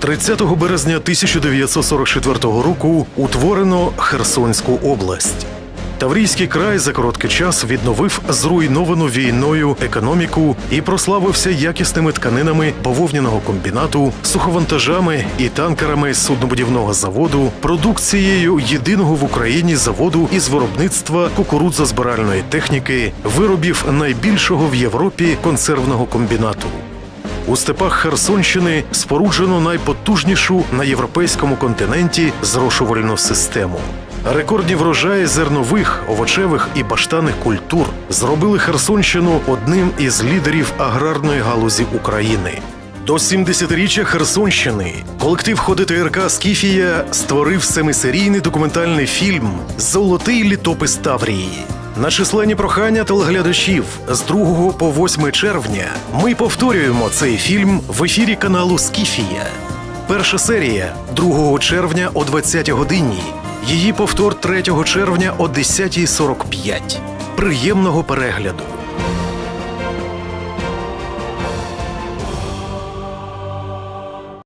30 березня 1944 року утворено Херсонську область. Таврійський край за короткий час відновив зруйновану війною економіку і прославився якісними тканинами бавовняного комбінату, суховантажами і танкерами суднобудівного заводу, продукцією єдиного в Україні заводу із виробництва кукурудзозбиральної техніки, виробів найбільшого в Європі консервного комбінату. У степах Херсонщини споруджено найпотужнішу на європейському континенті зрошувальну систему. Рекордні врожаї зернових, овочевих і баштаних культур зробили Херсонщину одним із лідерів аграрної галузі України. До 70-річчя Херсонщини колектив Ходи ТРК Скіфія створив семисерійний документальний фільм Золотий літопис Таврії. На численні прохання телеглядачів з 2 по 8 червня ми повторюємо цей фільм в ефірі каналу Скіфія. Перша серія 2 червня о 20 годині. Її повтор 3 червня о 10.45. Приємного перегляду!